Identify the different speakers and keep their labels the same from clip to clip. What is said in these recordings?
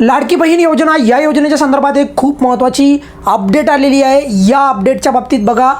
Speaker 1: लाडकी बहीण योजना या योजनेच्या संदर्भात एक खूप महत्त्वाची अपडेट आलेली आहे. या अपडेटच्या बाबतीत बघा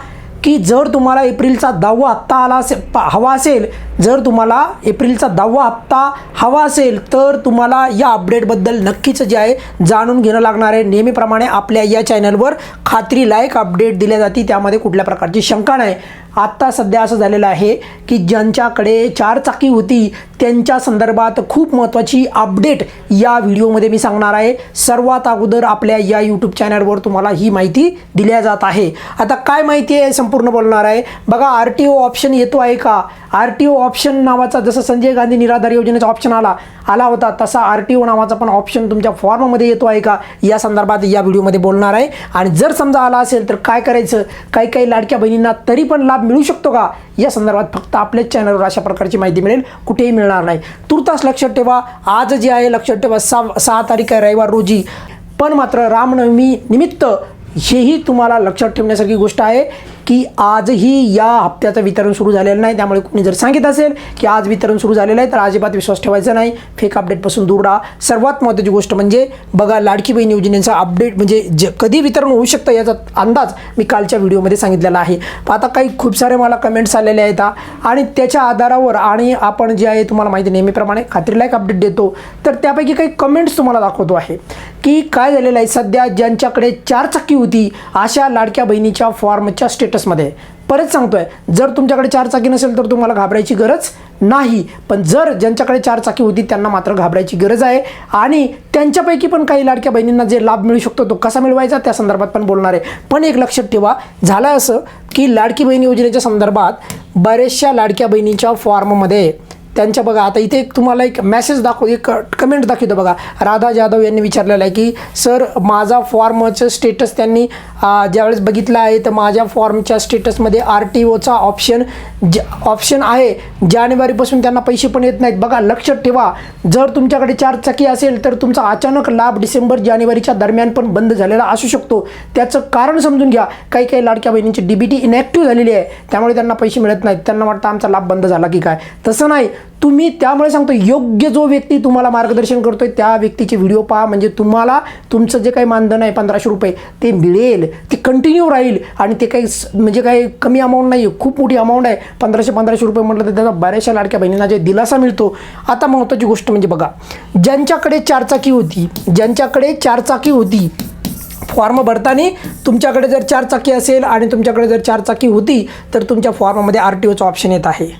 Speaker 1: की जर तुम्हाला एप्रिलचा दहावा आत्ता आला असेल हवा असेल जर तुम्हाला एप्रिलचा दहावा हप्ता हवा असेल तर तुम्हाला या अपडेटबद्दल नक्कीच जे आहे जाणून घेणं लागणार आहे. नेहमीप्रमाणे आपल्या या चॅनलवर खात्रीलायक अपडेट दिल्या जाते त्यामध्ये कुठल्या प्रकारची शंका नाही. आत्ता सध्या असं झालेलं आहे की ज्यांच्याकडे चार चाकी होती त्यांच्या संदर्भात खूप महत्त्वाची अपडेट या व्हिडिओमध्ये मी सांगणार आहे. सर्वात अगोदर आपल्या या यूट्यूब चॅनलवर तुम्हाला ही माहिती दिल्या जात आहे. आता काय माहिती आहे संपूर्ण बोलणार आहे. बघा आर टी ओ ऑप्शन येतो आहे का? आर टी ओ ऑप्शन नावाचा जसं संजय गांधी निराधार योजनेचा ऑप्शन आला आला होता तसा आर टी ओ नावाचा पण ऑप्शन तुमच्या फॉर्ममध्ये येतो आहे का? या संदर्भात या व्हिडिओमध्ये बोलणार आहे. आणि जर समजा आला असेल तर काय करायचं? काही काही लाडक्या बहिणींना तरी पण लाभ मिळू शकतो का? या संदर्भात फक्त आपल्याच चॅनलवर अशा प्रकारची माहिती मिळेल. कुठेही मिळणार नाही. तुर्तास लक्षात ठेवा आज जे आहे लक्षात ठेवा सहा सहा तारीख आहे रविवार रोजी. पण मात्र रामनवमी निमित्त हेही तुम्हाला लक्षात ठेवण्यासारखी गोष्ट आहे. की आजही या हप्त्याचं वितरण सुरू झालेलं नाही. त्यामुळे कोणी जर सांगित असेल की आज वितरण सुरू झालेलं आहे तर अजिबात विश्वास ठेवायचा नाही. फेक अपडेटपासून दूर राहा. सर्वात महत्त्वाची गोष्ट म्हणजे बघा लाडकी बहीण योजनेचा अपडेट म्हणजे जे कधी वितरण होऊ शकतं याचा अंदाज मी कालच्या व्हिडिओमध्ये सांगितलेला आहे. आता काही खूप सारे मला कमेंट्स आलेले आहेत आणि त्याच्या आधारावर आणि आपण जे आहे तुम्हाला माहिती नेहमीप्रमाणे खात्रीलायक अपडेट देतो. तर त्यापैकी काही कमेंट्स तुम्हाला दाखवतो आहे की काय झालेलं आहे? सध्या ज्यांच्याकडे चार चाकी होती अशा लाडक्या बहिणीच्या फॉर्मच्या स्टेट स्टेटसमध्ये परत सांगतोय जर तुमच्याकडे चार चाकी नसेल तर तुम्हाला घाबरायची गरज नाही. पण जर ज्यांच्याकडे चार चाकी होती त्यांना मात्र घाबरायची गरज आहे. आणि त्यांच्यापैकी पण काही लाडक्या बहिणींना जे लाभ मिळू शकतो तो कसा मिळवायचा त्या संदर्भात पण बोलणार आहे. पण एक लक्षात ठेवा झालं असं की लाडकी बहीण योजनेच्या संदर्भात बऱ्याचशा लाडक्या बहिणीच्या फॉर्ममध्ये त्यांच्या बघा आता इथे एक तुम्हाला एक मेसेज दाखव एक कमेंट दाखवतो बघा. राधा जाधव यांनी विचारलेलं आहे की सर माझा फॉर्मचं स्टेटस त्यांनी ज्यावेळेस बघितलं आहे तर माझ्या फॉर्मच्या स्टेटसमध्ये आर टी ओचा ऑप्शन ज ऑप्शन आहे. जानेवारीपासून त्यांना पैसे पण येत नाहीत. बघा लक्षात ठेवा. जर तुमच्याकडे चार चाकी असेल तर तुमचा अचानक लाभ डिसेंबर जानेवारीच्या दरम्यान पण बंद झालेला असू शकतो. त्याचं कारण समजून घ्या. काही काही लाडक्या बहिणींची डी बी टी इनॅक्टिव्ह झालेली आहे. त्यामुळे त्यांना पैसे मिळत नाहीत. त्यांना वाटतं आमचा लाभ बंद झाला की काय. तसं नाही. तुम्ही त्यामुळे सांगतो योग्य जो व्यक्ती तुम्हाला मार्गदर्शन करतोय त्या व्यक्तीचे व्हिडिओ पहा. म्हणजे तुम्हाला तुमचं जे काही मानधन आहे पंधराशे रुपये ते मिळेल ते कंटिन्यू राहील. आणि ते काही म्हणजे काही कमी अमाऊंट नाही आहे खूप मोठी अमाऊंट आहे. पंधराशे पंधराशे रुपये म्हटलं तर त्याचा बऱ्याचशा लाडक्या बहिणींना जे दिलासा मिळतो आता महत्त्वाची गोष्ट म्हणजे बघा ज्यांच्याकडे चारचाकी होती ज्यांच्याकडे चारचाकी होती फॉर्म भरताना तुमच्याकडे जर चारचाकी असेल आणि तुमच्याकडे जर चारचाकी होती तर तुमच्या फॉर्ममध्ये आर टी ओचं ऑप्शन येत आहे.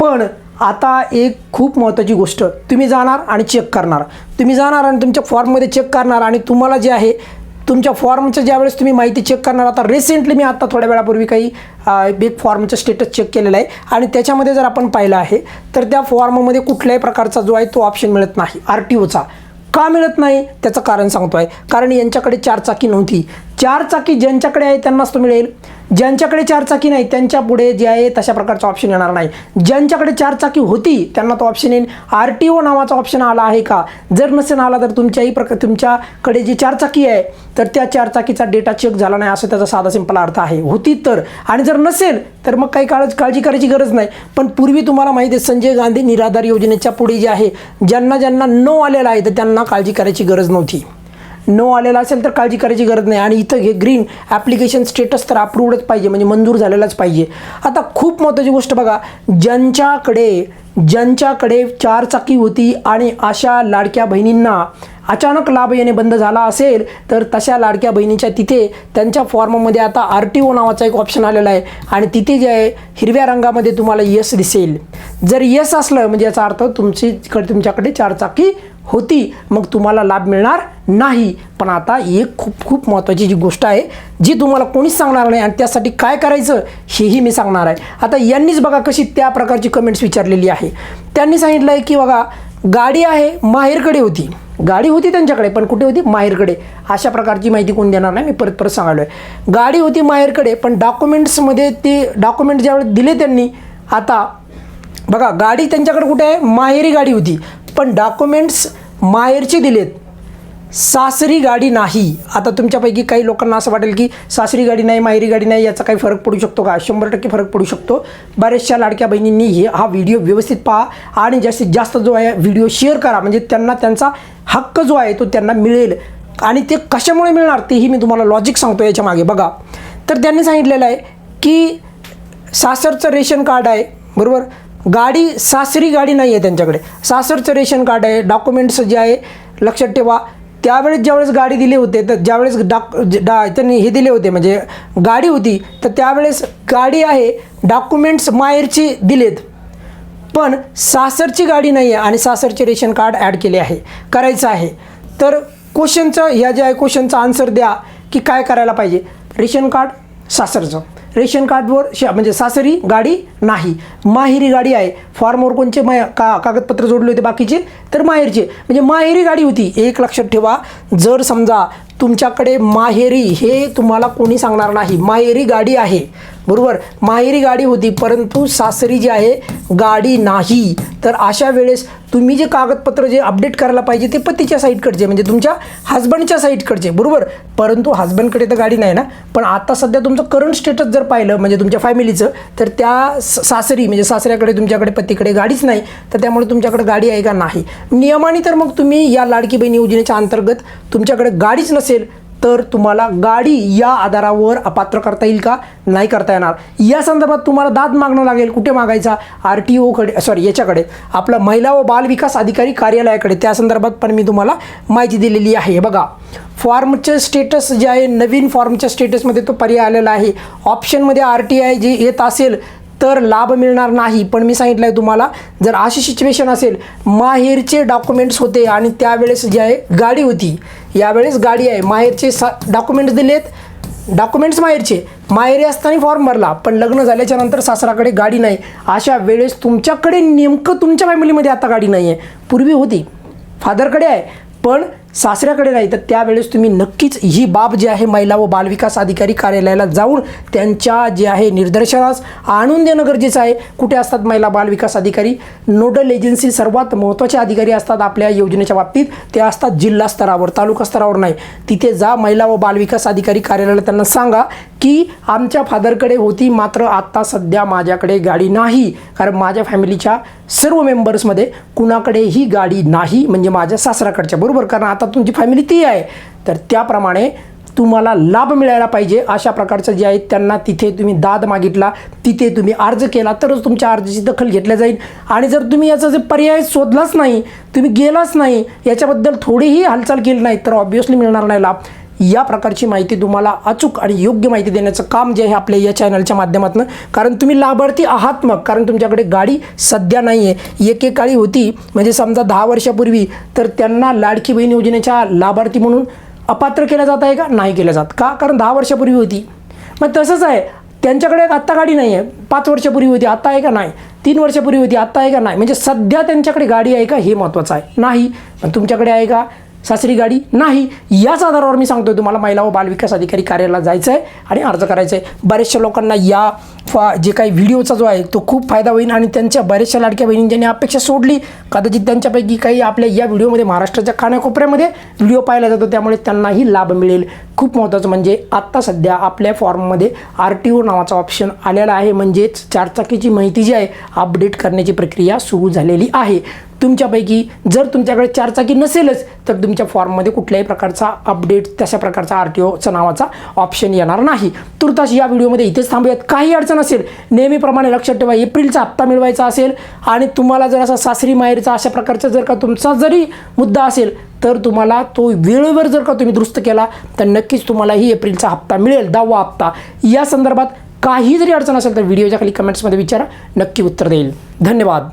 Speaker 1: पण आता एक खूप महत्त्वाची गोष्ट तुम्ही जाणार आणि चेक करणार. तुम्ही जाणार आणि तुमच्या फॉर्ममध्ये चेक करणार आणि तुम्हाला जे आहे तुमच्या फॉर्मचं ज्यावेळेस तुम्ही माहिती चेक करणार आता रिसेंटली मी आता थोड्या वेळापूर्वी काही बिग फॉर्मचं स्टेटस चेक केलेलं आहे. आणि त्याच्यामध्ये जर आपण पाहिलं आहे तर त्या फॉर्ममध्ये कुठल्याही प्रकारचा जो आहे तो ऑप्शन मिळत नाही. आर टी ओचा का मिळत नाही? त्याचं कारण सांगतो आहे कारण यांच्याकडे चारचाकी नव्हती. चार चाकी ज्यांच्याकडे आहे त्यांनाच तो मिळेल. ज्यांच्याकडे चार चाकी नाही त्यांच्या पुढे जे आहे तशा प्रकारचा ऑप्शन येणार नाही. ज्यांच्याकडे चार चाकी होती त्यांना तो ऑप्शन येईल. आर टी ओ नावाचा ऑप्शन आला आहे का? जर नसेल आला तर तुमच्याही प्रकार तुमच्याकडे जी चारचाकी आहे तर त्या चारचाकीचा डेटा चेक झाला नाही असं त्याचा साधा सिंपल अर्थ आहे. होती तर. आणि जर नसेल तर मग काही काळ काळजी करायची गरज नाही. पण पूर्वी तुम्हाला माहिती आहे संजय गांधी निराधार योजनेच्या पुढे जे आहे ज्यांना ज्यांना नो आलेला आहे तर त्यांना काळजी करायची गरज नव्हती. नो आलेला असेल तर काळजी करायची गरज नाही. आणि इथं हे ग्रीन ॲप्लिकेशन स्टेटस तर अप्रूवडच पाहिजे. म्हणजे मंजूर झालेलाच पाहिजे. आता खूप महत्त्वाची गोष्ट बघा. ज्यांच्याकडे ज्यांच्याकडे चारचाकी होती आणि अशा लाडक्या बहिणींना अचानक लाभ येणे बंद झाला असेल तर तशा लाडक्या बहिणीच्या तिथे त्यांच्या फॉर्ममध्ये आता आर टी ओ नावाचा एक ऑप्शन आलेला आहे. आणि तिथे जे आहे हिरव्या रंगामध्ये तुम्हाला यस दिसेल. जर यस असलं म्हणजे याचा अर्थ तुमची तुमच्याकडे चारचाकी होती मग तुम्हाला लाभ मिळणार नाही. पण आता एक खूप खूप महत्त्वाची जी गोष्ट आहे जी तुम्हाला कोणीच सांगणार नाही आणि त्यासाठी काय करायचं हेही मी सांगणार आहे. आता यांनीच बघा कशी त्या प्रकारची कमेंट्स विचारलेली आहे. त्यांनी सांगितलं आहे की बघा गाडी आहे माहेरकडे होती. गाडी होती त्यांच्याकडे पण कुठे होती? माहेरकडे. अशा प्रकारची माहिती कोण देणार नाही? मी परत परत सांगालो आहे गाडी होती माहेरकडे पण डॉक्युमेंट्समध्ये ते डॉक्युमेंट ज्यावेळेस दिले त्यांनी आता बघा गाडी त्यांच्याकडे कुठे आहे? माहेरी गाडी होती. पण डॉक्युमेंट्स माहेरचे दिलेत. सासरी गाडी नाही. आता तुमच्यापैकी काही लोकांना असं वाटेल की सासरी गाडी नाही माहेरी गाडी नाही याचा काही फरक पडू शकतो का? शंभर टक्के फरक पडू शकतो. बऱ्याचशा लाडक्या बहिणींनी हे हा व्हिडिओ व्यवस्थित पहा आणि जास्तीत जास्त जो आहे व्हिडिओ शेअर करा. म्हणजे त्यांना त्यांचा हक्क जो आहे तो त्यांना मिळेल. आणि ते कशामुळे मिळणार तेही मी तुम्हाला लॉजिक सांगतो याच्या मागे. बघा. तर त्यांनी सांगितलेलं आहे की सासरचं रेशन कार्ड आहे. बरोबर? गाडी सासरी गाडी नाही आहे त्यांच्याकडे. सासरचं रेशन कार्ड आहे डॉक्युमेंट्स जे आहे लक्षात ठेवा. त्यावेळेस ज्यावेळेस गाडी दिली होते तर ज्यावेळेस डाक डा त्यांनी हे दिले होते म्हणजे गाडी होती तर त्यावेळेस गाडी आहे डॉक्युमेंट्स माहेरचे दिलेत. पण सासरची गाडी नाही आहे आणि सासरचे रेशन कार्ड ॲड केले आहे करायचं आहे. तर क्वेश्चनचं ह्या जे आहे क्वेश्चनचा आन्सर द्या की काय करायला पाहिजे. Ration card सासरचं. रेशन कार्डवर श म्हणजे सासरी गाडी नाही. माहेरी गाडी आहे. फॉर्मवर कोणचे मा का कागदपत्र जोडले होते बाकीचे तर माहेरचे. म्हणजे माहेरी गाडी होती. एक लक्षात ठेवा. जर समजा तुमच्याकडे माहेरी हे तुम्हाला कोणी सांगणार नाही. माहेरी गाडी आहे. बरोबर? माहेरी गाडी होती परंतु सासरी जी आहे गाडी नाही. तर अशा वेळेस तुम्ही जे कागदपत्र जे अपडेट करायला पाहिजे ते पतीच्या साईडकडचे म्हणजे तुमच्या हजबंडच्या साईडकडचे बरोबर? परंतु हजबंडकडे तर गाडी नाही ना? पण आता सध्या तुमचं करंट स्टेटस जर पाहिलं म्हणजे तुमच्या फॅमिलीचं तर त्या स- सासरी म्हणजे सासऱ्याकडे तुमच्याकडे पतीकडे गाडीच नाही. तर त्यामुळे तुमच्याकडे गाडी आहे का नाही? नियमाने तर मग तुम्ही या लाडकी बहीण योजनेच्या अंतर्गत तुमच्याकडे गाडीच नसेल तर तुम्हाला गाडी या आधारावर अपात्र करता येईल का? नाही करता येणार. या संदर्भात तुम्हाला दाद मागणं लागेल. कुठे मागायचा? आर टी ओकडे सॉरी याच्याकडे. आपलं महिला व बाल विकास अधिकारी कार्यालयाकडे. त्या संदर्भात पण मी तुम्हाला माहिती दिलेली आहे. बघा फॉर्मचे स्टेटस जे आहे नवीन फॉर्मच्या स्टेटसमध्ये तो पर्याय आलेला आहे. ऑप्शनमध्ये आर टी आय जे येत असेल तर लाभ मिळणार नाही. पण मी सांगितलं आहे तुम्हाला जर अशी सिच्युएशन असेल माहेरचे डॉक्युमेंट्स होते आणि त्यावेळेस जे आहे गाडी होती. यावेळेस गाडी आहे. माहेरचे सा डॉक्युमेंट्स दिलेत. डॉक्युमेंट्स माहेरचे. माहेरी असताना फॉर्म भरला पण लग्न झाल्याच्यानंतर सासराकडे गाडी नाही. अशा वेळेस तुमच्याकडे नेमकं तुमच्या फॅमिलीमध्ये आता गाडी नाही आहे पूर्वी होती. फादरकडे आहे. पण सासऱ्याकडे नाही तर त्यावेळेस तुम्ही नक्कीच ही बाब जी आहे महिला व बालविकास अधिकारी कार्यालयाला जाऊन त्यांच्या जे आहे निदर्शनास आणून देणं गरजेचं आहे. कुठे असतात महिला बालविकास अधिकारी? नोडल एजन्सी सर्वात महत्त्वाचे अधिकारी असतात आपल्या योजनेच्या बाबतीत. ते असतात जिल्हा स्तरावर तालुका स्तरावर नाही. तिथे जा महिला व बालविकास अधिकारी कार्यालयाला त्यांना सांगा. की आमच्या फादरकडे होती मात्र आत्ता सध्या माझ्याकडे गाडी नाही. कारण माझ्या फॅमिलीच्या सर्व मेंबर्समध्ये कुणाकडेही गाडी नाही म्हणजे माझ्या सासराकडच्या. बरोबर? कारण आता तुमची फॅमिली ती आहे. तर त्याप्रमाणे तुम्हाला लाभ मिळायला पाहिजे अशा प्रकारचं जे आहे त्यांना तिथे तुम्ही दाद मागितला तिथे तुम्ही अर्ज केला तरच तुमच्या अर्जाची दखल घेतल्या जाईल. आणि जर तुम्ही याचा जे पर्याय शोधलाच नाही तुम्ही गेलाच नाही याच्याबद्दल थोडीही हालचाल केली नाही तर ऑब्विसली मिळणार नाही लाभ. या प्रकारची माहिती तुम्हाला अचूक आणि योग्य माहिती देण्याचं काम जे आहे आपल्या या चॅनलच्या माध्यमातून. कारण तुम्ही लाभार्थी आहात मग. कारण तुमच्याकडे गाडी सध्या नाही आहे एकेकाळी होती. म्हणजे समजा दहा वर्षापूर्वी तर त्यांना लाडकी बहीण योजनेच्या लाभार्थी म्हणून अपात्र केलं जात आहे का? नाही केलं जात. का? कारण दहा वर्षापूर्वी होती. मग तसंच आहे. त्यांच्याकडे एक आत्ता गाडी नाही आहे पाच वर्षापूर्वी होती. आत्ता आहे का? नाही. तीन वर्षापूर्वी होती. आत्ता आहे का? नाही. म्हणजे सध्या त्यांच्याकडे गाडी आहे का? हे महत्त्वाचं आहे. नाही. पण तुमच्याकडे आहे का? सासरी गाडी नाही. याच आधारावर मी सांगतोय तुम्हाला महिला व बालविकास अधिकारी कार्यालयाला जायचं आहे आणि अर्ज करायचा आहे बऱ्याचशा लोकांना या फा जे काही व्हिडिओचा जो आहे तो खूप फायदा होईल आणि त्यांच्या बऱ्याचशा लाडक्या बहिणी ज्यांनी अपेक्षा सोडली. कदाचित त्यांच्यापैकी काही आपल्या या व्हिडिओमध्ये महाराष्ट्राच्या कानाकोपऱ्यामध्ये व्हिडिओ पाहिला जातो त्यामुळे त्यांनाही लाभ मिळेल. खूप महत्त्वाचं म्हणजे आत्ता सध्या आपल्या फॉर्ममध्ये आर टी ओ नावाचा ऑप्शन आलेला आहे. म्हणजेच चारचाकीची माहिती जी आहे अपडेट करण्याची प्रक्रिया सुरू झालेली आहे. तुमच्यापैकी जर तुमच्याकडे चारचाकी नसेलच तर तुमच्या फॉर्ममध्ये कुठल्याही प्रकारचा अपडेट तशा प्रकारचा आर टी ओचा नावाचा ऑप्शन येणार नाही. तुर्तास या व्हिडिओमध्ये इथेच थांबूयात. काही अडचण असेल नेहमीप्रमाणे लक्षात ठेवा एप्रिलचा हप्ता मिळवायचा असेल आणि तुम्हाला जर असा सासरी माहेरचा अशा प्रकारचा जर का तुमचा जरी मुद्दा असेल तर तुम्हाला तो वेळेवर जर का तुम्ही दुरुस्त केला तर नक्कीच तुम्हाला ही एप्रिलचा हप्ता मिळेल दहावा हप्ता. या संदर्भात काही जरी अडचण असेल तर व्हिडिओच्या खाली कमेंट्समध्ये विचारा नक्की उत्तर देईल. धन्यवाद.